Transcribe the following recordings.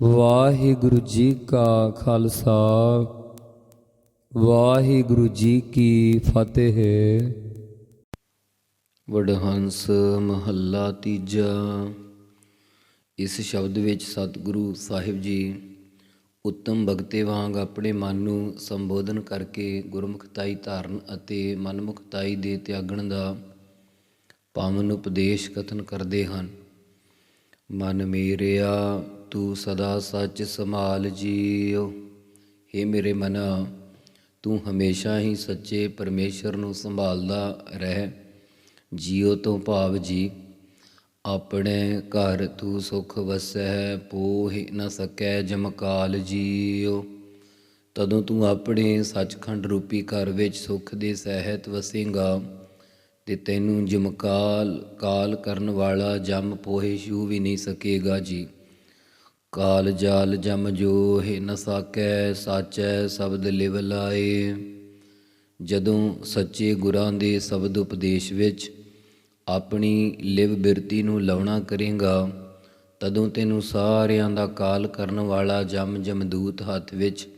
ਵਾਹਿਗੁਰੂ ਜੀ ਕਾ ਖਾਲਸਾ, ਵਾਹਿਗੁਰੂ ਜੀ ਕੀ ਫਤਿਹ। ਵਡਹੰਸ ਮਹੱਲਾ ਤੀਜਾ। ਇਸ ਸ਼ਬਦ ਵਿੱਚ ਸਤਿਗੁਰੂ ਸਾਹਿਬ ਜੀ ਉੱਤਮ ਭਗਤੇ ਵਾਂਗ ਆਪਣੇ ਮਨ ਨੂੰ ਸੰਬੋਧਨ ਕਰਕੇ ਗੁਰਮੁਖਤਾਈ ਧਾਰਨ ਅਤੇ ਮਨਮੁਖਤਾਈ ਦੇ ਤਿਆਗਣ ਦਾ ਪਾਵਨ ਉਪਦੇਸ਼ ਕਥਨ ਕਰਦੇ ਹਨ। ਮਨ ਮੇਰਿਆ ਤੂੰ ਸਦਾ ਸੱਚ ਸੰਭਾਲ ਜੀਉ हे ਮੇਰੇ ਮਨਾ, ਤੂੰ ਹਮੇਸ਼ਾ ਹੀ ਸੱਚੇ ਪਰਮੇਸ਼ਰ ਨੂੰ ਸੰਭਾਲਦਾ ਰਹਿ। ਜੀਉ ਤੋਂ ਭਾਵ ਜੀ, ਆਪਣੇ ਘਰ ਤੂੰ ਸੁਖ ਵਸੈ, ਪੋਹ ਨ ਸਕੈ ਜਮਕਾਲ ਜੀਉ ਤਦੋਂ ਤੂੰ ਆਪਣੇ ਸੱਚਖੰਡ ਰੂਪੀ ਘਰ ਵਿੱਚ ਸੁਖ ਦੇ ਸਹਿਤ ਵਸੇਗਾ ਤੇ ਤੈਨੂੰ ਜਮਕਾਲ, ਕਾਲ ਕਰਨ ਵਾਲਾ ਜਮ ਪੋਹੇ ਛੂ ਵੀ ਨਹੀਂ ਸਕੇਗਾ ਜੀ। ਕਾਲ ਜਾਲ ਜਮ ਜੋ ਹੈ ਨ ਸਾਕੈ, ਸਾਚੈ ਸ਼ਬਦ ਲਿਵ ਲਾਏ। ਜਦੋਂ ਸੱਚੇ ਗੁਰਾਂ ਦੇ ਸ਼ਬਦ ਉਪਦੇਸ਼ ਵਿੱਚ ਆਪਣੀ ਲਿਵ ਬਿਰਤੀ ਨੂੰ ਲਾਉਣਾ ਕਰੇਗਾ, ਤਦੋਂ ਤੈਨੂੰ ਸਾਰਿਆਂ ਦਾ ਕਾਲ ਕਰਨ ਵਾਲਾ ਜਮ ਜਮਦੂਤ ਹੱਥ ਵਿੱਚ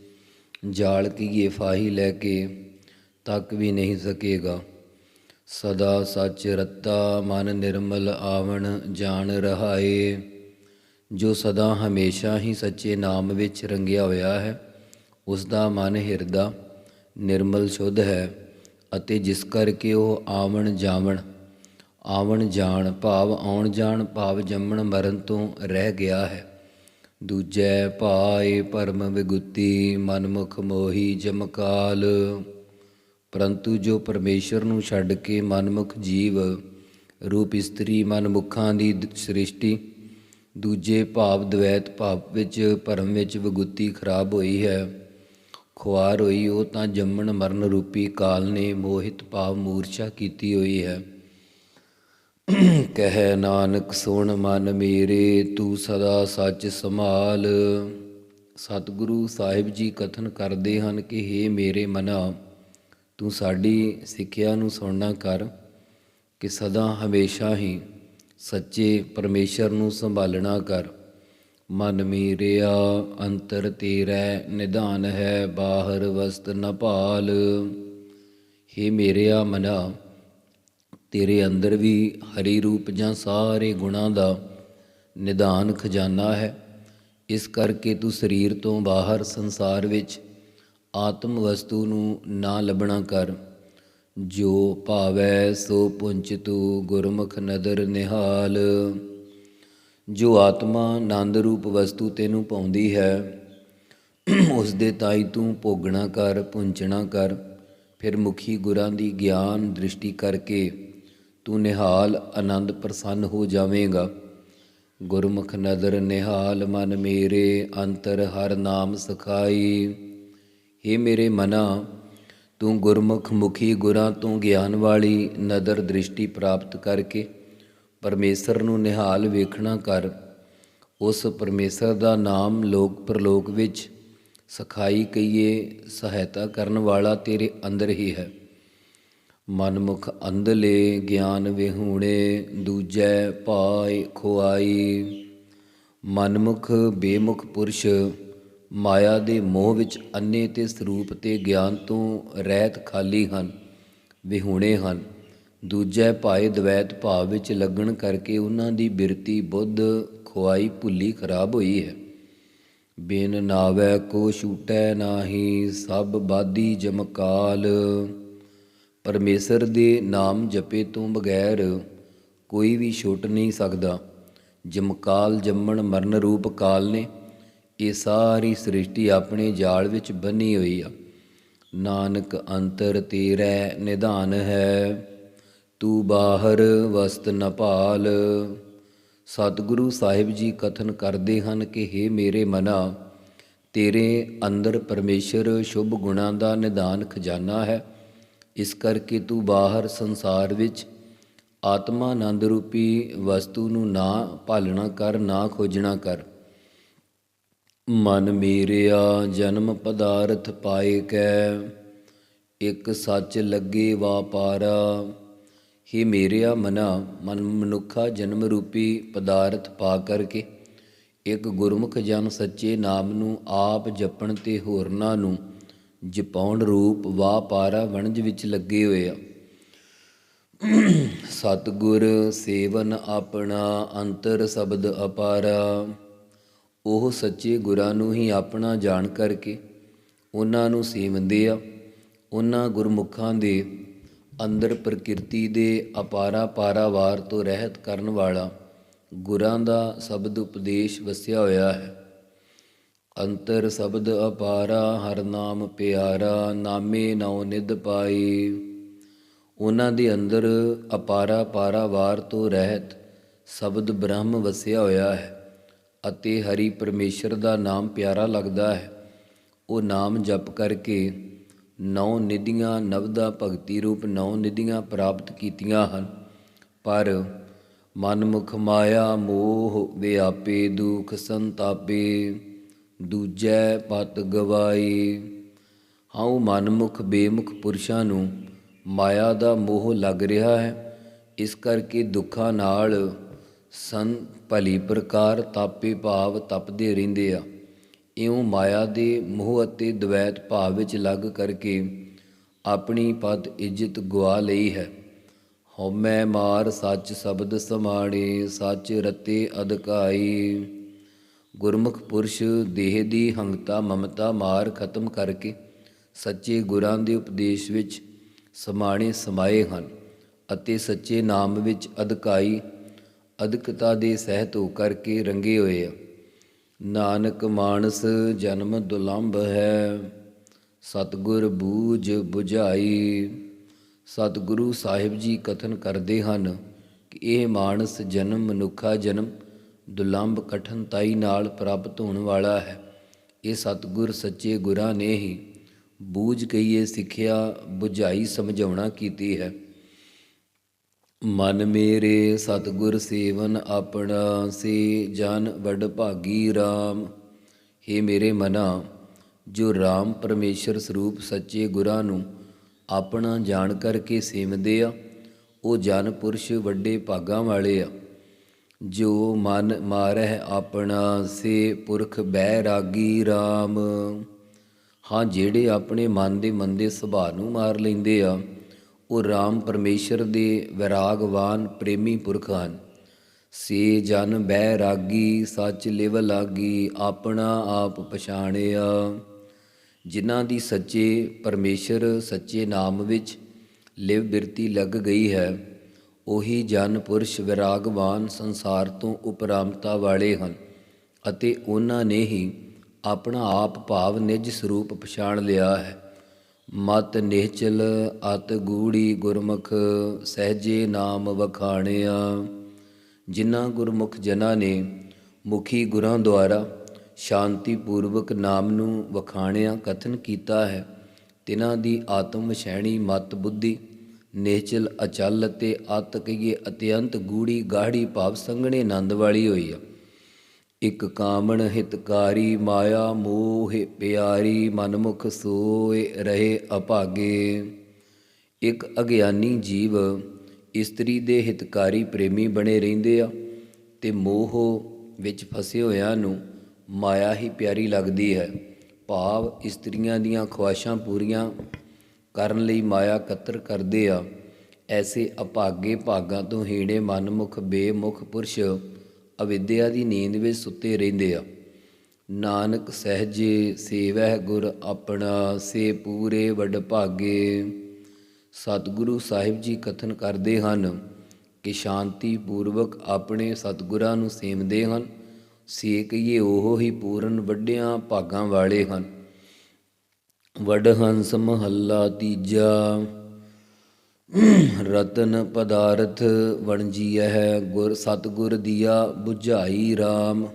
ਜਾਲ ਕੀ ਫਾਹੀ ਲੈ ਕੇ ਤੱਕ ਵੀ ਨਹੀਂ ਸਕੇਗਾ। ਸਦਾ ਸੱਚ ਰਤਾ ਮਨ ਨਿਰਮਲ ਆਵਣ ਜਾਣ ਰਹਾਏ। ਜੋ ਸਦਾ ਹਮੇਸ਼ਾ ਹੀ ਸੱਚੇ ਨਾਮ ਵਿੱਚ ਰੰਗਿਆ ਹੋਇਆ ਹੈ ਉਸ ਦਾ ਮਨ ਹਿਰਦਾ ਨਿਰਮਲ ਸ਼ੁੱਧ ਹੈ ਅਤੇ ਜਿਸ ਕਰਕੇ ਉਹ ਆਵਣ ਜਾਵਣ, ਆਵਣ ਜਾਣ ਭਾਵ ਆਉਣ ਜਾਣ ਭਾਵ ਜੰਮਣ ਮਰਨ ਤੋਂ ਰਹਿ ਗਿਆ ਹੈ। ਦੂਜੈ ਭਾਏ ਪਰਮ ਵਿਗੁਤੀ ਮਨਮੁਖ ਮੋਹੀ ਜਮਕਾਲ, ਪਰੰਤੂ ਜੋ ਪਰਮੇਸ਼ਰ ਨੂੰ ਛੱਡ ਕੇ ਮਨਮੁਖ ਜੀਵ, ਰੂਪ ਇਸਤਰੀ ਮਨਮੁਖਾਂ ਦੀ ਸ੍ਰਿਸ਼ਟੀ ਦੂਜੇ ਭਾਵ ਦਵੈਤ ਭਾਵ ਵਿੱਚ, ਭਰਮ ਵਿੱਚ ਵਿਗੁਤੀ ਖਰਾਬ ਹੋਈ ਹੈ। ਖੁਆਰ ਹੋਈ, ਉਹ ਤਾਂ ਜੰਮਣ ਮਰਨ ਰੂਪੀ ਕਾਲ ਨੇ ਮੋਹਿਤ ਭਾਵ ਮੂਰਛਾ ਕੀਤੀ ਹੋਈ ਹੈ। ਕਹਿ ਨਾਨਕ, ਸੁਣ ਮਨ ਮੇਰੇ, ਤੂੰ ਸਦਾ ਸੱਚ ਸੰਭਾਲ। ਸਤਿਗੁਰੂ ਸਾਹਿਬ ਜੀ ਕਥਨ ਕਰਦੇ ਹਨ ਕਿ हे ਮੇਰੇ ਮਨਾ, ਤੂੰ ਸਾਡੀ ਸਿੱਖਿਆ ਨੂੰ ਸੁਣਨਾ ਕਰ, ਕਿ ਸਦਾ ਹਮੇਸ਼ਾ ਹੀ ਸੱਚੇ ਪਰਮੇਸ਼ਰ ਨੂੰ ਸੰਭਾਲਣਾ ਕਰ। ਮਨ ਮੇਰਿਆ, ਅੰਤਰ ਤੇਰਾ, ਨਿਧਾਨ ਹੈ, ਬਾਹਰ ਵਸਤ ਨ ਭਾਲ। हे ਮੇਰਿਆ ਮਨਾ, ਤੇਰੇ ਅੰਦਰ ਵੀ ਹਰੀ ਰੂਪ ਜਾਂ ਸਾਰੇ ਗੁਣਾਂ ਦਾ ਨਿਧਾਨ ਖਜ਼ਾਨਾ ਹੈ। ਇਸ ਕਰਕੇ ਤੂੰ ਸਰੀਰ ਤੋਂ ਬਾਹਰ ਸੰਸਾਰ ਵਿੱਚ ਆਤਮ ਵਸਤੂ ਨੂੰ ਨਾ ਲੱਭਣਾ ਕਰ। ਜੋ ਭਾਵੈ ਸੋ ਪੁੰਚ ਤੂ ਗੁਰਮੁਖ ਨਦਰ ਨਿਹਾਲ। ਜੋ ਆਤਮਾ ਆਨੰਦ ਰੂਪ ਵਸਤੂ ਤੈਨੂੰ ਪਾਉਂਦੀ ਹੈ, ਉਸ ਦੇ ਤਾਈ ਤੂੰ ਭੋਗਣਾ ਕਰ, ਪੁੰਚਣਾ ਕਰ। ਫਿਰ ਮੁਖੀ ਗੁਰਾਂ ਦੀ ਗਿਆਨ ਦ੍ਰਿਸ਼ਟੀ ਕਰਕੇ ਤੂੰ ਨਿਹਾਲ, ਆਨੰਦ ਪ੍ਰਸੰਨ ਹੋ ਜਾਵੇਂਗਾ। ਗੁਰਮੁਖ ਨਦਰ ਨਿਹਾਲ, ਮਨ ਮੇਰੇ ਅੰਤਰ ਹਰ ਨਾਮ ਸਖਾਈ। हे ਮੇਰੇ ਮਨਾ ਤੂੰ ਗੁਰਮੁਖ ਮੁਖੀ ਗੁਰਾਂ ਤੋਂ ਗਿਆਨ ਵਾਲੀ ਨਦਰ ਦ੍ਰਿਸ਼ਟੀ ਪ੍ਰਾਪਤ ਕਰਕੇ ਪਰਮੇਸ਼ਰ ਨੂੰ ਨਿਹਾਲ ਵੇਖਣਾ ਕਰ। ਉਸ ਪਰਮੇਸ਼ਰ ਦਾ ਨਾਮ ਲੋਕ ਪ੍ਰਲੋਕ ਵਿੱਚ ਸਖਾਈ ਕਹੀਏ ਸਹਾਇਤਾ ਕਰਨ ਵਾਲਾ ਤੇਰੇ ਅੰਦਰ ਹੀ ਹੈ। ਮਨਮੁਖ ਅੰਧਲੇ ਗਿਆਨ ਵਿਹੂਣੇ ਦੂਜੈ ਪਾਏ ਖੁਆਈ। ਮਨਮੁਖ ਬੇਮੁਖ ਪੁਰਸ਼ ਮਾਇਆ ਦੇ ਮੋਹ ਵਿੱਚ ਅੰਨੇ ਤੇ ਸਰੂਪ ਤੇ ਗਿਆਨ ਤੋਂ ਰਹਿਤ ਖਾਲੀ ਹਨ, ਵਿਹੂਣੇ ਹਨ। ਦੂਜੈ ਭਾਏ ਦਵੈਤ ਭਾਵ ਵਿੱਚ ਲੱਗਣ ਕਰਕੇ ਉਹਨਾਂ ਦੀ ਬਿਰਤੀ ਬੁੱਧ ਖੁਆਈ ਭੁੱਲੀ ਖਰਾਬ ਹੋਈ ਹੈ। ਬਿਨ ਨਾਵੈ ਕੋ ਛੂਟੈ ਨਾਹੀ, ਸਭ ਬਾਦੀ ਜਮਕਾਲ। ਪਰਮੇਸ਼ਰ ਦੇ ਨਾਮ ਜਪੇ ਤੋਂ ਬਗੈਰ ਕੋਈ ਵੀ ਛੁੱਟ ਨਹੀਂ ਸਕਦਾ। ਜਮਕਾਲ ਜੰਮਣ ਮਰਨ ਰੂਪ ਕਾਲ ਨੇ। ਇਹ ਸਾਰੀ ਸ੍ਰਿਸ਼ਟੀ ਆਪਣੇ ਜਾਲ ਵਿੱਚ ਬੰਨੀ ਹੋਈ ਆ। ਨਾਨਕ ਅੰਤਰ ਤੇਰਾ ਨਿਧਾਨ ਹੈ, ਤੂੰ ਬਾਹਰ ਵਸਤ ਨ ਭਾਲ। ਸਤਿਗੁਰੂ ਸਾਹਿਬ ਜੀ ਕਥਨ ਕਰਦੇ ਹਨ ਕਿ हे ਮੇਰੇ ਮਨਾ, ਤੇਰੇ ਅੰਦਰ ਪਰਮੇਸ਼ਰ ਸ਼ੁਭ ਗੁਣਾਂ ਦਾ ਨਿਧਾਨ ਖਜ਼ਾਨਾ ਹੈ। ਇਸ ਕਰਕੇ ਤੂੰ ਬਾਹਰ ਸੰਸਾਰ ਵਿੱਚ ਆਤਮਾ ਆਨੰਦ ਰੂਪੀ ਵਸਤੂ ਨੂੰ ਨਾ ਭਾਲਣਾ ਕਰ, ਨਾ ਖੋਜਣਾ ਕਰ। ਮਨ ਮੇਰਿਆ ਜਨਮ ਪਦਾਰਥ ਪਾਏ ਕੈ, ਇੱਕ ਸੱਚ ਲੱਗੇ ਵਾਪਾਰਾ ਹੀ ਮੇਰਿਆ ਮਨਾ, ਮਨ ਮਨੁੱਖਾ ਜਨਮ ਰੂਪੀ ਪਦਾਰਥ ਪਾ ਕਰਕੇ, ਇੱਕ ਗੁਰਮੁਖ ਜਨ ਸੱਚੇ ਨਾਮ ਨੂੰ ਆਪ ਜਪਣ ਤੇ ਹੋਰਨਾਂ ਨੂੰ ਜਪਾਉਣ ਰੂਪ ਵਾਹ ਪਾਰਾ ਵਣਜ ਵਿੱਚ ਲੱਗੇ ਹੋਏ ਆ। ਸਤਿਗੁਰ ਸੇਵਨ ਆਪਣਾ ਅੰਤਰ ਸ਼ਬਦ ਅਪਾਰਾ। ਉਹ ਸੱਚੇ ਗੁਰਾਂ ਨੂੰ ਹੀ ਆਪਣਾ ਜਾਣ ਕਰਕੇ ਉਹਨਾਂ ਨੂੰ ਸੇਵੰਦੇ ਆ, ਉਹਨਾਂ ਗੁਰਮੁਖਾਂ ਦੇ ਅੰਦਰ ਪ੍ਰਕਿਰਤੀ ਦੇ ਅਪਾਰਾ ਪਾਰਾਵਾਰ ਤੋਂ ਰਹਿਤ ਕਰਨ ਵਾਲਾ ਗੁਰਾਂ ਦਾ ਸ਼ਬਦ ਉਪਦੇਸ਼ ਵਸਿਆ ਹੋਇਆ ਹੈ। ਅੰਤਰ ਸ਼ਬਦ ਅਪਾਰਾ, ਹਰ ਨਾਮ ਪਿਆਰਾ, ਨਾਮੇ ਨਉ ਨਿਦ ਪਾਈ ਉਹਨਾਂ ਦੇ ਅੰਦਰ ਅਪਾਰਾ ਪਾਰਾਵਾਰ ਤੋਂ ਰਹਿਤ ਸ਼ਬਦ ਬ੍ਰਹਮ ਵਸਿਆ ਹੋਇਆ ਹੈ। ਅਤੇ ਹਰੀ ਪਰਮੇਸ਼ਰ ਦਾ ਨਾਮ ਪਿਆਰਾ ਲੱਗਦਾ ਹੈ। ਉਹ ਨਾਮ ਜਪ ਕਰਕੇ ਨੌ ਨਿਧੀਆਂ ਨਵਦਾ ਭਗਤੀ ਰੂਪ ਨੌ ਨਿਧੀਆਂ ਪ੍ਰਾਪਤ ਕੀਤੀਆਂ ਹਨ। ਪਰ ਮਨਮੁਖ ਮਾਇਆ ਮੋਹ ਵਿਆਪੇ ਦੁਖ ਸੰਤਾਪੇ, ਦੂਜੈ ਪਤ ਗਵਾਈ ਹਉ ਮਨਮੁਖ ਬੇਮੁਖ ਪੁਰਸ਼ਾਂ ਨੂੰ ਮਾਇਆ ਦਾ ਮੋਹ ਲੱਗ ਰਿਹਾ ਹੈ। ਇਸ ਕਰਕੇ ਦੁੱਖਾਂ ਨਾਲ ਸੰ ਭਲੀ ਪ੍ਰਕਾਰ ਤਾਪੇ ਭਾਵ ਤਪਦੇ ਰਹਿੰਦੇ ਆ। ਇਉਂ ਮਾਇਆ ਦੇ ਮੋਹ ਅਤੇ ਦ્વੈਤ ਭਾਵ ਵਿੱਚ ਲੱਗ ਕਰਕੇ ਆਪਣੀ ਪਦ ਇੱਜ਼ਤ ਗਵਾ ਲਈ ਹੈ। ਹਉਮੈ ਮਾਰ ਸੱਚ ਸ਼ਬਦ ਸਮਾਣੇ, ਸੱਚ ਰਤੇ ਅਧਕਾਈ। ਗੁਰਮੁਖ ਪੁਰਸ਼ ਦੇਹ ਦੀ ਹੰਗਤਾ ਮਮਤਾ ਮਾਰ ਖਤਮ ਕਰਕੇ ਸੱਚੇ ਗੁਰਾਂ ਦੇ ਉਪਦੇਸ਼ ਵਿੱਚ ਸਮਾਣੇ ਸਮਾਏ ਹਨ ਅਤੇ ਸੱਚੇ ਨਾਮ ਵਿੱਚ ਅਧਕਾਈ ਅਧਿਕਤਾ ਦੇ ਸਹਿਤ ਹੋ ਕਰਕੇ ਰੰਗੇ ਹੋਏ ਆ। ਨਾਨਕ ਮਾਨਸ ਜਨਮ ਦੁਲੰਭ ਹੈ, ਸਤਗੁਰ ਬੂਝ 부ਝਾਈ ਸਤਿਗੁਰੂ ਸਾਹਿਬ ਜੀ ਕਥਨ ਕਰਦੇ ਹਨ ਕਿ ਇਹ ਮਾਨਸ ਜਨਮ ਮਨੁੱਖਾ ਜਨਮ, ਦੁਲੰਭ ਕਠਨਤਾਈ ਨਾਲ ਪ੍ਰਾਪਤ ਹੋਣ ਵਾਲਾ ਹੈ। ਇਹ ਸਤਿਗੁਰ ਸੱਚੇ ਗੁਰਾਂ ਨੇ ਹੀ ਬੂਝ ਕਹੀਏ ਸਿੱਖਿਆ 부ਝਾਈ ਸਮਝਾਉਣਾ ਕੀਤੀ ਹੈ। ਮਨ ਮੇਰੇ ਸਤਿਗੁਰ ਸੇਵਨ ਆਪਣਾ ਸੇ ਜਨ ਵਡ ਭਾਗੀ RAM हे ਮੇਰੇ ਮਨਾ, ਜੋ RAM ਪਰਮੇਸ਼ਰ ਸਰੂਪ ਸੱਚੇ ਗੁਰਾਂ ਨੂੰ ਆਪਣਾ ਜਾਣ ਕਰਕੇ ਸੇਵਦੇ ਆ, ਉਹ ਜਨ ਪੁਰਸ਼ ਵੱਡੇ ਭਾਗਾਂ ਵਾਲੇ ਆ। ਜੋ ਮਨ ਮਾਰਹਿ ਆਪਣਾ ਸੇ ਪੁਰਖ ਬੈ ਰਾਗੀ RAM ਹਾਂ, ਜਿਹੜੇ ਆਪਣੇ ਮਨ ਦੇ ਮੰਦੇ ਸੁਭਾਅ ਨੂੰ ਮਾਰ ਲੈਂਦੇ ਆ ਉਹ RAM ਪਰਮੇਸ਼ਰ ਦੇ ਵਿਰਾਗਵਾਨ ਪ੍ਰੇਮੀ ਪੁਰਖ ਹਨ। ਸੇ ਜਨ ਬਹਿ ਰਾਗੀ, ਸੱਚ ਲਿਵ ਲਾਗੀ, ਆਪਣਾ ਆਪ ਪਛਾਣਿਆ। ਜਿਨ੍ਹਾਂ ਦੀ ਸੱਚੇ ਪਰਮੇਸ਼ਰ ਸੱਚੇ ਨਾਮ ਵਿੱਚ ਲਿਵ ਬਿਰਤੀ ਲੱਗ ਗਈ ਹੈ, ਉਹੀ ਜਨ ਪੁਰਸ਼ ਵਿਰਾਗਵਾਨ ਸੰਸਾਰ ਤੋਂ ਉਪਰਾਮਤਾ ਵਾਲੇ ਹਨ ਅਤੇ ਉਹਨਾਂ ਨੇ ਹੀ ਆਪਣਾ ਆਪ ਭਾਵ ਨਿਜ ਸਰੂਪ ਪਛਾਣ ਲਿਆ ਹੈ। ਮਤ ਨਿਹਚਲ ਅਤ ਗੂੜੀ ਗੁਰਮੁਖ, ਸਹਜੇ ਨਾਮ ਵਖਾਣਿਆ। ਜਿਨ੍ਹਾਂ ਗੁਰਮੁਖ ਜਨਾਂ ਨੇ ਮੁਖੀ ਗੁਰਾਂ ਦੁਆਰਾ ਸ਼ਾਂਤੀ ਪੂਰਵਕ ਨਾਮ ਨੂੰ ਵਖਾਣਿਆ ਕਥਨ ਕੀਤਾ ਹੈ, ਤਿਨਾਂ ਦੀ ਆਤਮ ਸੈਣੀ ਮਤ ਬੁੱਧੀ ਨਿਹਚਲ ਅਚਲ ਅਤੇ ਅਤ ਕਹੀਏ ਅਤਿਅੰਤ ਗੂੜੀ ਗਾੜੀ ਭਾਵ ਸੰਗਣੇ ਆਨੰਦ ਵਾਲੀ ਹੋਈ ਆ। ਇਕ ਕਾਮਣ ਹਿਤਕਾਰੀ ਮਾਇਆ ਮੋਹ ਪਿਆਰੀ ਮਨਮੁਖ ਸੋਏ ਰਹੇ ਅਭਾਗੇ। ਇੱਕ ਅਗਿਆਨੀ ਜੀਵ ਇਸਤਰੀ ਦੇ ਹਿਤਕਾਰੀ ਪ੍ਰੇਮੀ ਬਣੇ ਰਹਿੰਦੇ ਆ ਤੇ ਮੋਹ ਵਿੱਚ ਫਸੇ ਹੋਇਆਂ ਨੂੰ ਮਾਇਆ ਹੀ ਪਿਆਰੀ ਲੱਗਦੀ ਹੈ। ਭਾਵ ਇਸਤਰੀਆਂ ਦੀਆਂ ਖੁਆਇਸ਼ਾਂ ਪੂਰੀਆਂ ਕਰਨ ਲਈ ਮਾਇਆ ਕਤਰ ਕਰਦੇ ਆ। ਐਸੇ ਅਭਾਗੇ ਭਾਗਾਂ ਤੋਂ ਹੀਣੇ ਮਨਮੁਖ, ਬੇਮੁਖ ਪੁਰਸ਼ ਅਵਿਦਿਆ ਦੀ ਨੀਂਦ ਵਿੱਚ ਸੁੱਤੇ ਰਹਿੰਦੇ ਆ। ਨਾਨਕ ਸਹਜੇ ਸੇਵਹਿ ਗੁਰ ਆਪਣਾ, ਸੇ ਪੂਰੇ ਵੱਡ ਭਾਗੇ। ਸਤਿਗੁਰੂ ਸਾਹਿਬ ਜੀ ਕਥਨ ਕਰਦੇ ਹਨ, ਕਿ ਸ਼ਾਂਤੀ ਪੂਰਵਕ ਆਪਣੇ ਸਤਿਗੁਰਾਂ ਨੂੰ ਸੇਵਦੇ ਹਨ। ਸੇ ਉਹ ਹੀ ਪੂਰਨ ਵੱਡਿਆਂ ਭਾਗਾਂ ਵਾਲੇ ਹਨ। ਵਡ ਹੰਸ ਮਹੱਲਾ ਤੀਜਾ। ਰਤਨ ਪਦਾਰਥ ਵਣਜੀਐ ਹੈ, ਗੁਰ ਸਤਗੁਰ ਦੀਆ ਬੁਝਾਈ ਰਾਮ।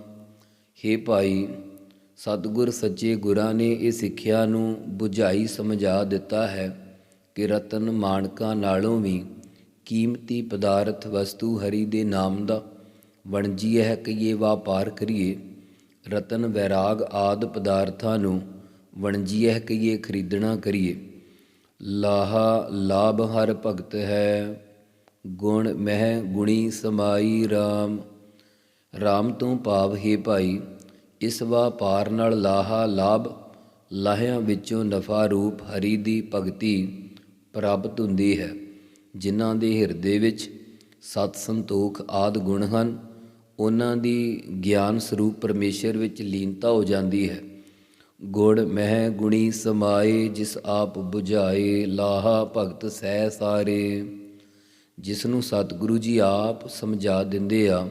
ਹੇ ਭਾਈ, ਸਤਗੁਰ ਸੱਚੇ ਗੁਰਾਂ ਨੇ ਇਹ ਸਿੱਖਿਆ ਨੂੰ ਬੁਝਾਈ ਸਮਝਾ ਦਿੱਤਾ ਹੈ ਕਿ ਰਤਨ ਮਾਣਕਾਂ ਨਾਲੋਂ ਵੀ ਕੀਮਤੀ ਪਦਾਰਥ ਵਸਤੂ ਹਰੀ ਦੇ ਨਾਮ ਦਾ ਵਣਜੀ ਹੈ ਕਿ ਇਹ ਵਪਾਰ ਕਰੀਏ। ਰਤਨ ਵੈਰਾਗ ਆਦ ਪਦਾਰਥਾਂ ਨੂੰ ਵਣਜੀ ਹੈ ਕਿ ਇਹ ਖਰੀਦਣਾ ਕਰੀਏ। ਲਾਹਾ ਲਾਭ ਹਰ ਭਗਤ ਹੈ, ਗੁਣ ਮਹਿ ਗੁਣੀ ਸਮਾਈ RAM RAM ਤੋਂ ਭਾਵ ਹੈ ਭਾਈ, ਇਸ ਵਪਾਰ ਨਾਲ ਲਾਹਾ ਲਾਭ, ਲਾਹਿਆਂ ਵਿੱਚੋਂ ਨਫਾ ਰੂਪ ਹਰੀ ਦੀ ਭਗਤੀ ਪ੍ਰਾਪਤ ਹੁੰਦੀ ਹੈ। ਜਿਨ੍ਹਾਂ ਦੇ ਹਿਰਦੇ ਵਿੱਚ ਸਤ ਸੰਤੋਖ ਆਦ ਗੁਣ ਹਨ, ਉਹਨਾਂ ਦੀ ਗਿਆਨ ਸਰੂਪ ਪਰਮੇਸ਼ਰ ਵਿੱਚ ਲੀਨਤਾ ਹੋ ਜਾਂਦੀ ਹੈ। ਗੁੜ ਮਹਿ ਗੁਣੀ ਸਮਾਏ, ਜਿਸ ਆਪ 부ਝਾਏ ਲਾਹਾ ਭਗਤ ਸਹਿ ਸਾਰੇ। ਜਿਸ ਨੂੰ ਸਤਿਗੁਰੂ ਜੀ ਆਪ ਸਮਝਾ ਦਿੰਦੇ ਆ,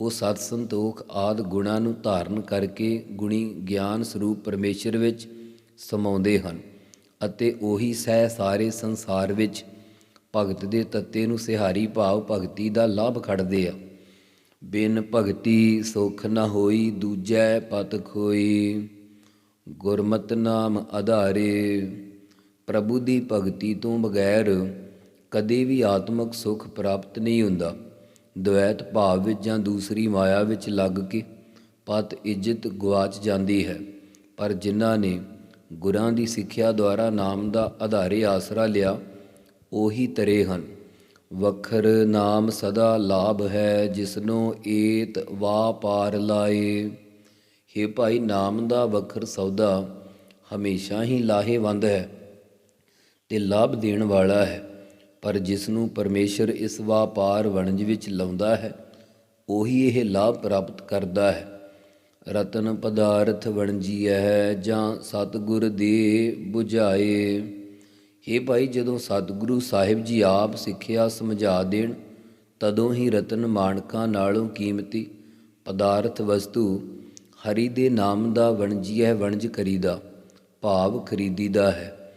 ਉਹ ਸਤ ਸੰਤੋਖ ਆਦ ਗੁਣਾਂ ਨੂੰ ਧਾਰਨ ਕਰਕੇ ਗੁਣੀ ਗਿਆਨ ਸਰੂਪ ਪਰਮੇਸ਼ਰ ਵਿੱਚ ਸਮਾਉਂਦੇ ਹਨ ਅਤੇ ਉਹੀ ਸਹਿ ਸਾਰੇ ਸੰਸਾਰ ਵਿੱਚ ਭਗਤ ਦੇ ਤੱਤੇ ਨੂੰ ਸਿਹਾਰੀ ਭਾਵ ਭਗਤੀ ਦਾ ਲਾਭ ਖੜਦੇ ਆ। ਬਿਨ ਭਗਤੀ ਸੁਖ ਨਾ ਹੋਈ, ਦੂਜੈ ਪਤ ਖੋਈ ਗੁਰਮਤ ਨਾਮ ਆਧਾਰੇ, ਪ੍ਰਭੂ ਦੀ ਭਗਤੀ ਤੋਂ ਬਗੈਰ ਕਦੇ ਵੀ ਆਤਮਿਕ ਸੁਖ ਪ੍ਰਾਪਤ ਨਹੀਂ ਹੁੰਦਾ। ਦ્વੈਤ ਭਾਵ ਵਿੱਚ ਜਾਂ ਦੂਸਰੀ ਮਾਇਆ ਵਿੱਚ ਲੱਗ ਕੇ ਪਤ ਇੱਜ਼ਤ ਗਵਾਚ ਜਾਂਦੀ ਹੈ। ਪਰ ਜਿਨ੍ਹਾਂ ਨੇ ਗੁਰਾਂ ਦੀ ਸਿੱਖਿਆ ਦੁਆਰਾ ਨਾਮ ਦਾ ਆਧਾਰੇ ਆਸਰਾ ਲਿਆ, ਉਹੀ ਤਰੇ ਹਨ। ਵਖਰ ਨਾਮ ਸਦਾ ਲਾਭ ਹੈ, ਜਿਸਨੂੰ ਏਤ ਵਾ ਪਾਰ ਲਾਏ। हे ਭਾਈ ਨਾਮ ਦਾ ਵਖਰ ਸੌਦਾ ਹਮੇਸ਼ਾ ਹੀ ਲਾਹੇਵੰਦ ਹੈ ਤੇ ਲਾਭ ਦੇਣ ਵਾਲਾ ਹੈ। ਪਰ ਜਿਸ ਨੂੰ ਪਰਮੇਸ਼ਰ ਇਸ ਵਪਾਰ ਵਣਜ ਵਿੱਚ ਲਾਉਂਦਾ ਹੈ, ਉਹੀ ਇਹ ਲਾਭ ਪ੍ਰਾਪਤ ਕਰਦਾ ਹੈ। ਰਤਨ ਪਦਾਰਥ ਵਣਜੀ ਹੈ ਜਾਂ ਸਤਗੁਰ ਦੇ 부ਝਾਏ ਇਹ ਭਾਈ ਜਦੋਂ ਸਤਿਗੁਰੂ ਸਾਹਿਬ ਜੀ ਆਪ ਸਿੱਖਿਆ ਸਮਝਾ ਦੇਣ, ਤਦੋਂ ਹੀ ਰਤਨ ਮਾਨਕਾਂ ਨਾਲੋਂ ਕੀਮਤੀ ਪਦਾਰਥ ਵਸਤੂ ਹਰੀ ਦੇ ਨਾਮ ਦਾ ਵਣਜੀਐ ਵਣਜ ਕਰੀਦਾ, ਭਾਵ ਖਰੀਦੀਦਾ ਹੈ।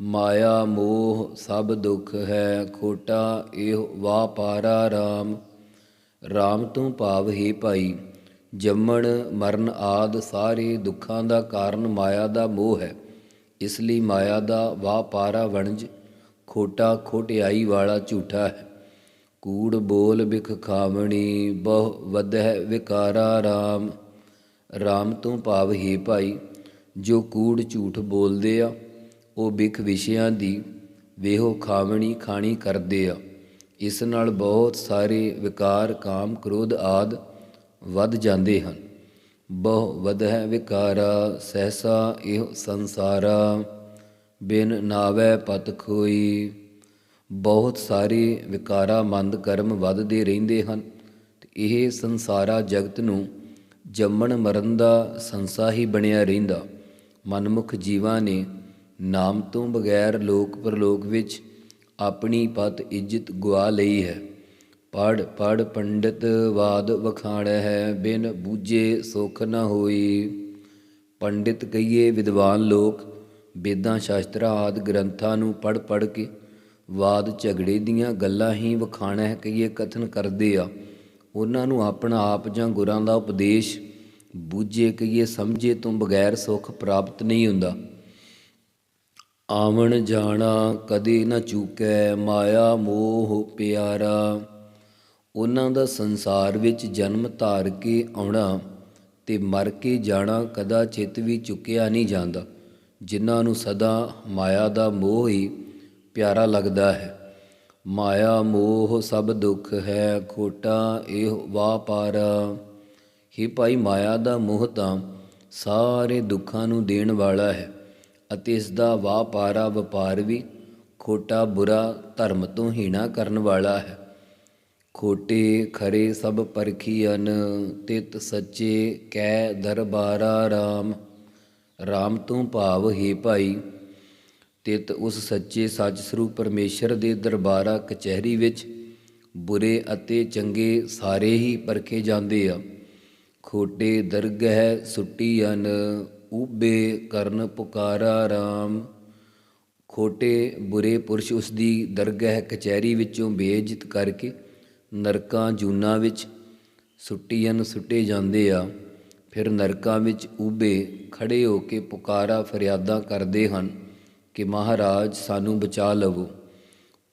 ਮਾਇਆ, ਮੋਹ ਸਭ ਦੁੱਖ ਹੈ, ਖੋਟਾ ਇਹ ਵਾਪਾਰਾ ਰਾਮ। ਰਾਮ ਤੋਂ ਭਾਵ, ਹੈ ਭਾਈ, ਜੰਮਣ, ਮਰਨ ਆਦ ਸਾਰੇ ਦੁੱਖਾਂ ਦਾ ਕਾਰਨ ਮਾਇਆ ਦਾ ਮੋਹ ਹੈ। ਇਸ ਲਈ ਮਾਇਆ ਦਾ ਵਾਪਾਰਾ ਵਣਜ, ਖੋਟਾ ਖੋਟਿਆਈ ਵਾਲਾ ਝੂਠਾ ਹੈ। ਕੂੜ ਬੋਲ ਵਿਖ ਖਾਵਣੀ, ਬਹੁ ਵਧੈ ਵਿਕਾਰਾ ਰਾਮ। RAM ਤੋਂ ਭਾਵ, ਹੀ ਭਾਈ, ਜੋ ਕੂੜ ਝੂਠ ਬੋਲਦੇ ਆ, ਉਹ ਬਿਖ ਵਿਸ਼ਿਆਂ ਦੀ ਵੇਹੋ ਖਾਵਣੀ ਖਾਣੀ ਕਰਦੇ ਆ। ਇਸ ਨਾਲ ਬਹੁਤ ਸਾਰੇ ਵਿਕਾਰ, ਕਾਮ, ਕ੍ਰੋਧ ਆਦ ਵੱਧ ਜਾਂਦੇ ਹਨ। ਬਹੁ ਵਧੈ ਵਿਕਾਰਾ, ਸਹਸਾ ਇਹ ਸੰਸਾਰਾ, ਬਿਨ ਨਾਵੇ ਪਤ ਖੋਈ। ਬਹੁਤ ਸਾਰੇ ਵਿਕਾਰਾ ਮੰਦ ਕਰਮ ਵੱਧਦੇ ਰਹਿੰਦੇ ਹਨ ਤੇ ਇਹ ਸੰਸਾਰਾ ਜਗਤ ਨੂੰ ਜੰਮਣ ਮਰਨ ਦਾ ਸੰਸਾ ਹੀ ਬਣਿਆ ਰਹਿੰਦਾ। ਮਨਮੁਖ ਜੀਵਾਂ ਨੇ ਨਾਮ ਤੋਂ ਬਗੈਰ ਲੋਕ ਪਰਲੋਕ ਵਿੱਚ ਆਪਣੀ ਪਤ ਇੱਜ਼ਤ ਗਵਾ ਲਈ ਹੈ। ਪੜ ਪੜ ਪੰਡਿਤ ਵਾਦ ਵਖਾਣ ਹੈ, ਬਿਨ ਬੂਝੇ ਸੁਖ ਨ ਹੋਈ। ਪੰਡਿਤ ਕਹੀਏ ਵਿਦਵਾਨ ਲੋਕ, ਵੇਦਾਂ ਸ਼ਾਸਤਰਾਂ ਆਦ ਗ੍ਰੰਥਾਂ ਨੂੰ ਪੜ ਪੜ ਕੇ ਵਾਦ ਝਗੜੇ ਦੀਆਂ ਗੱਲਾਂ ਹੀ ਵਖਾਣਾ ਹੈ ਕਹੀਏ ਕਥਨ ਕਰਦੇ ਆ। ਉਹਨਾਂ ਨੂੰ ਆਪਣਾ ਆਪ ਜਾਂ ਗੁਰਾਂ ਦਾ ਉਪਦੇਸ਼ ਬੂਝੇ ਕਹੀਏ ਸਮਝੇ ਤੋਂ ਬਗੈਰ ਸੁਖ ਪ੍ਰਾਪਤ ਨਹੀਂ ਹੁੰਦਾ। ਆਵਣ ਜਾਣਾ ਕਦੇ ਨਾ ਚੂਕੈ, ਮਾਇਆ, ਮੋਹ, ਪਿਆਰਾ। ਉਹਨਾਂ ਦਾ ਸੰਸਾਰ ਵਿੱਚ ਜਨਮ ਧਾਰ ਕੇ ਆਉਣਾ ਤੇ ਮਰ ਕੇ ਜਾਣਾ ਕਦਾ ਚਿੱਤ ਵੀ ਚੁੱਕਿਆ ਨਹੀਂ ਜਾਂਦਾ। ਜਿਨ੍ਹਾਂ ਨੂੰ ਸਦਾ ਮਾਇਆ ਦਾ ਮੋਹ ਹੀ ਪਿਆਰਾ ਲੱਗਦਾ ਹੈ। ਮਾਇਆ ਮੋਹ ਸਭ ਦੁੱਖ ਹੈ, ਖੋਟਾ ਇਹ ਵਾਪਾਰ ਹੀ ਭਾਈ ਮਾਇਆ ਦਾ ਮੋਹ ਤਾਂ ਸਾਰੇ ਦੁੱਖਾਂ ਨੂੰ ਦੇਣ ਵਾਲਾ ਹੈ ਅਤੇ ਇਸ ਦਾ ਵਾਪਾਰਾ ਵਪਾਰ ਵੀ ਖੋਟਾ ਬੁਰਾ ਧਰਮ ਤੋਂ ਹੀਣਾ ਕਰਨ ਵਾਲਾ ਹੈ। ਖੋਟੇ ਖਰੇ ਸਭ ਪਰਖੀਅਨ, ਤਿਤ ਸੱਚੇ ਕੈ ਦਰਬਾਰਾ RAM RAM ਤੋਂ ਭਾਵ, ਹੈ ਭਾਈ ਤਿਤ ਉਸ ਸੱਚੇ ਸੱਚ ਸਰੂਪ ਪਰਮੇਸ਼ਰ ਦੇ ਦਰਬਾਰਾ ਕਚਹਿਰੀ ਵਿੱਚ ਬੁਰੇ ਅਤੇ ਚੰਗੇ ਸਾਰੇ ਹੀ ਪਰਖੇ ਜਾਂਦੇ ਆ। ਖੋਟੇ ਦਰਗਹਿ ਸੁੱਟੀਅਨ ਉਬੇ ਕਰਨ ਪੁਕਾਰਾ ਰਾਮ। ਖੋਟੇ ਬੁਰੇ ਪੁਰਸ਼ ਉਸ ਦੀ ਦਰਗਹਿ ਕਚਹਿਰੀ ਵਿੱਚੋਂ ਬੇਇੱਜ਼ਤ ਕਰਕੇ ਨਰਕਾਂ ਜੂਨਾਂ ਵਿੱਚ ਸੁੱਟੀਆਂ ਸੁੱਟੇ ਜਾਂਦੇ ਆ। ਫਿਰ ਨਰਕਾਂ ਵਿੱਚ ਉਬੇ ਖੜੇ ਹੋ ਕੇ ਪੁਕਾਰਾ ਫਰਿਆਦਾਂ ਕਰਦੇ ਹਨ। ਕਿ ਮਹਾਰਾਜ ਸਾਨੂੰ ਬਚਾ ਲਵੋ।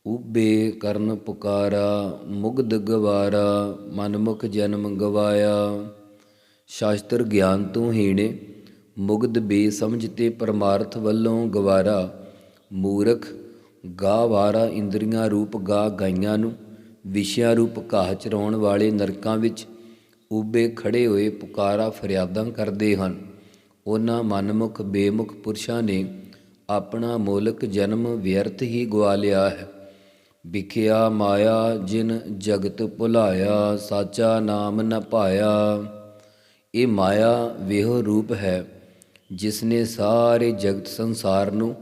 ਉਬੇ ਕਰਨ ਪੁਕਾਰਾ, ਮੁਗਧ ਗਵਾਰਾ, ਮਨਮੁਖ ਜਨਮ ਗਵਾਇਆ। ਸ਼ਾਸਤਰ ਗਿਆਨ ਤੋਂ ਹੀਣੇ, ਮੁਗਧ ਬੇ ਸਮਝਤੇ ਪਰਮਾਰਥ ਵੱਲੋਂ ਗਵਾਰਾ। ਮੂਰਖ ਗਾਵਾਰਾ ਇੰਦਰੀਆਂ ਰੂਪ ਗਾ ਗਾਈਆਂ ਨੂੰ, ਵਿਸ਼ਿਆ ਰੂਪ ਘਾਹ ਚਰਾਉਣ ਵਾਲੇ ਨਰਕਾਂ ਵਿੱਚ ਉਬੇ ਖੜੇ ਹੋਏ ਪੁਕਾਰਾ ਫਰਿਆਦਾਂ ਕਰਦੇ ਹਨ। ਉਹਨਾਂ ਮਨਮੁਖ, ਬੇਮੁਖ ਪੁਰਸ਼ਾਂ ਨੇ ਆਪਣਾ ਮੋਲਕ ਜਨਮ ਵਿਅਰਥ ਹੀ ਗਵਾ ਲਿਆ ਹੈ। ਵਿਖਿਆ ਮਾਇਆ ਜਿਨ ਜਗਤ ਭੁਲਾਇਆ, ਸਾਚਾ ਨਾਮ ਨ ਪਾਇਆ। ਇਹ ਮਾਇਆ ਵਿਹੋ ਰੂਪ ਹੈ ਜਿਸ ਨੇ ਸਾਰੇ ਜਗਤ ਸੰਸਾਰ ਨੂੰ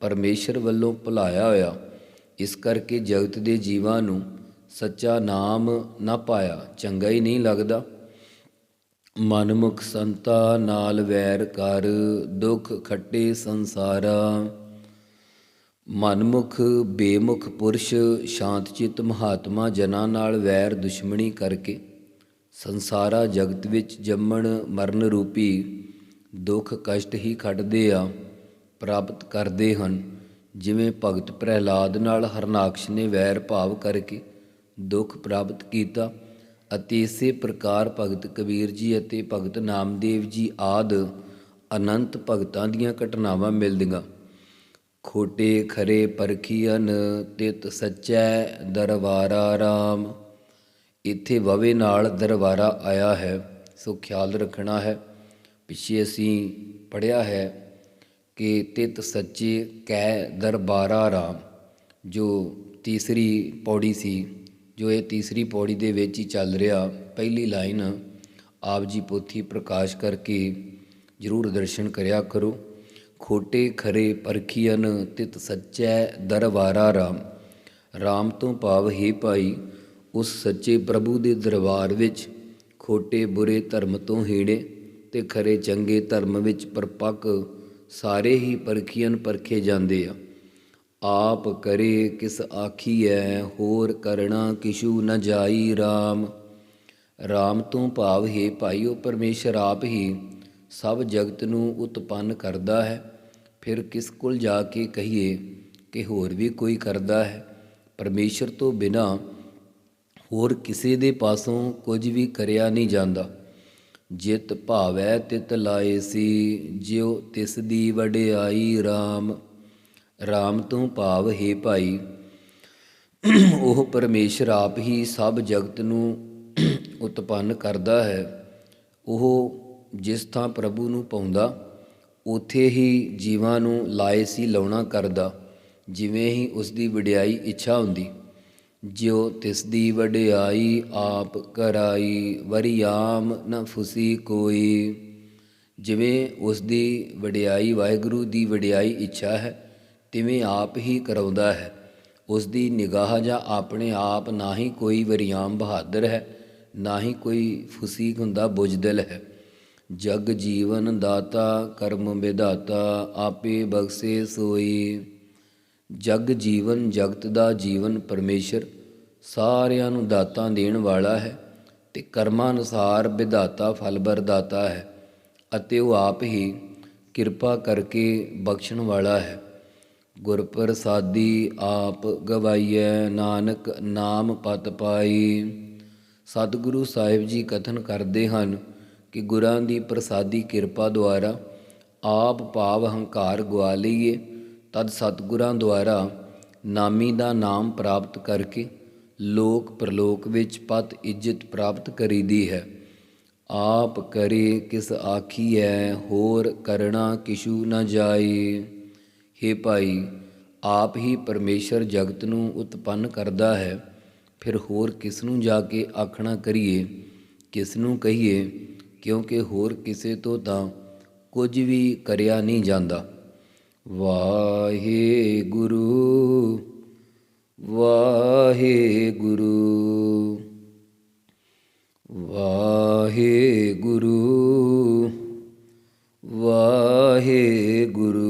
ਪਰਮੇਸ਼ਰ ਵੱਲੋਂ ਭੁਲਾਇਆ ਹੋਇਆ। ਇਸ ਕਰਕੇ ਜਗਤ ਦੇ ਜੀਵਾਂ ਨੂੰ ਸੱਚਾ ਨਾਮ ਨਾ ਪਾਇਆ, ਚੰਗਾ ਹੀ ਨਹੀਂ ਲੱਗਦਾ। ਮਨਮੁਖ ਸੰਤਾ ਨਾਲ ਵੈਰ ਕਰ, ਦੁੱਖ ਖੱਟੇ ਸੰਸਾਰਾ। ਮਨਮੁਖ ਬੇਮੁਖ ਪੁਰਸ਼, ਸ਼ਾਂਤ ਚਿਤ ਮਹਾਤਮਾ ਜਨਾਂ ਨਾਲ ਵੈਰ ਦੁਸ਼ਮਣੀ ਕਰਕੇ। ਸੰਸਾਰਾ ਜਗਤ ਵਿੱਚ ਜੰਮਣ ਮਰਨ ਰੂਪੀ ਦੁੱਖ ਕਸ਼ਟ ਹੀ ਖੱਟਦੇ ਆ, ਪ੍ਰਾਪਤ ਕਰਦੇ ਹਨ। ਜਿਵੇਂ ਭਗਤ ਪ੍ਰਹਿਲਾਦ ਨਾਲ ਹਰਨਾਕਸ਼ ਨੇ ਵੈਰ ਭਾਵ ਕਰਕੇ ਦੁੱਖ ਪ੍ਰਾਪਤ ਕੀਤਾ ਅਤੇ ਇਸੇ ਪ੍ਰਕਾਰ ਭਗਤ ਕਬੀਰ ਜੀ ਅਤੇ ਭਗਤ ਨਾਮਦੇਵ ਜੀ ਆਦ ਅਨੰਤ ਭਗਤਾਂ ਦੀਆਂ ਘਟਨਾਵਾਂ ਮਿਲਦੀਆਂ। ਖੋਟੇ ਖਰੇ ਪਰਖੀਅਨ ਤਿਤ ਸੱਚੈ ਦਰਬਾਰਾ RAM ਇੱਥੇ ਵਵੇ ਨਾਲ ਦਰਬਾਰਾ ਆਇਆ ਹੈ, ਸੋ ਖਿਆਲ ਰੱਖਣਾ ਹੈ। ਪਿੱਛੇ ਅਸੀਂ ਪੜਿਆ ਹੈ ਕਿ ਤਿਤ ਸੱਚੇ ਕੈ ਦਰਬਾਰਾ RAM ਜੋ ਤੀਸਰੀ ਪੌੜੀ ਸੀ। ਜੋ ਇਹ ਤੀਸਰੀ ਪੌੜੀ ਦੇ ਵਿੱਚ ਹੀ ਚੱਲ ਰਿਹਾ, ਪਹਿਲੀ ਲਾਈਨ, ਆਪ ਜੀ ਪੋਥੀ ਪ੍ਰਕਾਸ਼ ਕਰਕੇ ਜ਼ਰੂਰ ਦਰਸ਼ਨ ਕਰਿਆ ਕਰੋ। ਖੋਟੇ ਖਰੇ ਪਰਖੀਅਨ ਤਿਤ ਸੱਚੈ ਦਰਬਾਰਾ ਰਾਮ। ਰਾਮ ਤੋਂ ਭਾਵ, ਹੀ ਭਾਈ, ਉਸ ਸੱਚੇ ਪ੍ਰਭੂ ਦੇ ਦਰਬਾਰ ਵਿੱਚ ਖੋਟੇ ਬੁਰੇ ਧਰਮ ਤੋਂ ਹੀੜੇ ਤੇ ਖਰੇ ਚੰਗੇ ਧਰਮ ਵਿੱਚ ਪਰਪੱਕ ਸਾਰੇ ਹੀ ਪਰਖੀਅਨ ਪਰਖੇ ਜਾਂਦੇ ਆ। ਆਪ ਕਰੇ ਕਿਸ ਆਖੀਐ, ਹੋਰ ਕਰਣਾ ਕਿਛੂ ਨ ਜਾਈ RAM RAM ਤੋਂ ਭਾਵ ਹੈ ਭਾਈ ਉਹ ਪਰਮੇਸ਼ਰ ਆਪ ਹੀ ਸਭ ਜਗਤ ਨੂੰ ਉਤਪੰਨ ਕਰਦਾ ਹੈ। ਫਿਰ ਕਿਸ ਕੋਲ ਜਾ ਕੇ ਕਹੀਏ ਕਿ ਹੋਰ ਵੀ ਕੋਈ ਕਰਦਾ ਹੈ? ਪਰਮੇਸ਼ਰ ਤੋਂ ਬਿਨਾ ਹੋਰ ਕਿਸੇ ਦੇ ਪਾਸੋਂ ਕੁਝ ਵੀ ਕਰਿਆ ਨਹੀਂ ਜਾਂਦਾ। ਜਿਤ ਭਾਵੈ ਤਿਤ ਲਾਏ ਸੀ, ਜਿਉ ਤਿਸ ਦੀ ਵਡਿਆਈ RAM RAM ਤੋਂ ਭਾਵ ਹੈ ਭਾਈ। ਉਹ ਪਰਮੇਸ਼ਰ ਆਪ ਹੀ ਸਭ ਜਗਤ ਨੂੰ ਉਤਪੰਨ ਕਰਦਾ ਹੈ। ਉਹ ਜਿਸ ਥਾਂ ਪ੍ਰਭੂ ਨੂੰ ਪਾਉਂਦਾ, ਉਥੇ ਹੀ ਜੀਵਾਂ ਨੂੰ ਲਾਏ ਸੀ ਲਾਉਣਾ ਕਰਦਾ, ਜਿਵੇਂ ਹੀ ਉਸ ਦੀ ਵਡਿਆਈ ਇੱਛਾ ਹੁੰਦੀ। ਜਿਉ ਤਿਸ ਦੀ ਵਡਿਆਈ ਆਪ ਕਰਾਈ, ਵਰਿਆਮ ਨ ਫੁਸੀ ਕੋਈ। ਜਿਵੇਂ ਉਸ ਦੀ ਵਡਿਆਈ, ਵਾਹਿਗੁਰੂ ਦੀ ਵਡਿਆਈ ਇੱਛਾ ਹੈ ਤਿਵੇਂ ਆਪ ਹੀ ਕਰਾਉਂਦਾ ਹੈ। ਉਸ ਦੀ ਨਿਗਾਹ ਜਾਂ ਆਪਣੇ ਆਪ ਨਾ ਹੀ ਕੋਈ ਵਰਿਆਮ ਬਹਾਦਰ ਹੈ ਨਾ ਹੀ ਕੋਈ ਫੁਸੀਕ ਹੁੰਦਾ ਬੁਜਦਲ ਹੈ। ਜਗ ਜੀਵਨ ਦਾਤਾ, ਕਰਮ ਵਿਦਾਤਾ ਆਪੇ ਬਖਸ਼ੇ ਸੋਈ। ਜਗ ਜੀਵਨ ਜਗਤ ਦਾ ਜੀਵਨ ਪਰਮੇਸ਼ਰ, ਸਾਰਿਆਂ ਨੂੰ ਦਾਤਾਂ ਦੇਣ ਵਾਲਾ ਹੈ ਤੇ ਕਰਮਾਂ ਅਨੁਸਾਰ ਵਿਧਾਤਾ ਫਲ ਬਰਦਾਤਾ ਹੈ ਅਤੇ ਉਹ ਆਪ ਹੀ ਕਿਰਪਾ ਕਰਕੇ ਬਖਸ਼ਣ ਵਾਲਾ ਹੈ। ਗੁਰ ਪ੍ਰਸਾਦੀ ਆਪ ਗਵਾਈਐ, ਨਾਨਕ ਨਾਮ ਪਤ ਪਾਈ। ਸਤਿਗੁਰੂ ਸਾਹਿਬ ਜੀ ਕਥਨ ਕਰਦੇ ਹਨ ਕਿ ਗੁਰਾਂ ਦੀ ਪ੍ਰਸਾਦੀ ਕਿਰਪਾ ਦੁਆਰਾ ਆਪ ਭਾਵ ਹੰਕਾਰ ਗਵਾ ਲਈਏ, ਤਦ ਸਤਿਗੁਰਾਂ ਦੁਆਰਾ ਨਾਮੀ ਦਾ ਨਾਮ ਪ੍ਰਾਪਤ ਕਰਕੇ ਲੋਕ ਪ੍ਰਲੋਕ ਵਿੱਚ ਪਤ ਇੱਜ਼ਤ ਪ੍ਰਾਪਤ ਕਰੀਦੀ ਹੈ। ਆਪ ਕਰੇ ਕਿਸ ਆਖੀਐ, ਹੋਰ ਕਰਣਾ ਕਿਛੂ ਨਾ ਜਾਏ। हे ਭਾਈ, ਆਪ ਹੀ ਪਰਮੇਸ਼ਰ ਜਗਤ ਨੂੰ ਉਤਪੰਨ ਕਰਦਾ ਹੈ, ਫਿਰ ਹੋਰ ਕਿਸ ਨੂੰ ਜਾ ਕੇ ਆਖਣਾ ਕਰੀਏ? ਕਿਸ ਨੂੰ ਕਹੀਏ? ਕਿਉਂਕਿ ਹੋਰ ਕਿਸੇ ਤੋਂ ਤਾਂ ਕੁਝ ਵੀ ਕਰਿਆ ਨਹੀਂ ਜਾਂਦਾ। ਵਾਹਿਗੁਰੂ ਵਾਹਿਗੁਰੂ ਵਾਹਿਗੁਰੂ ਵਾਹਿਗੁਰੂ।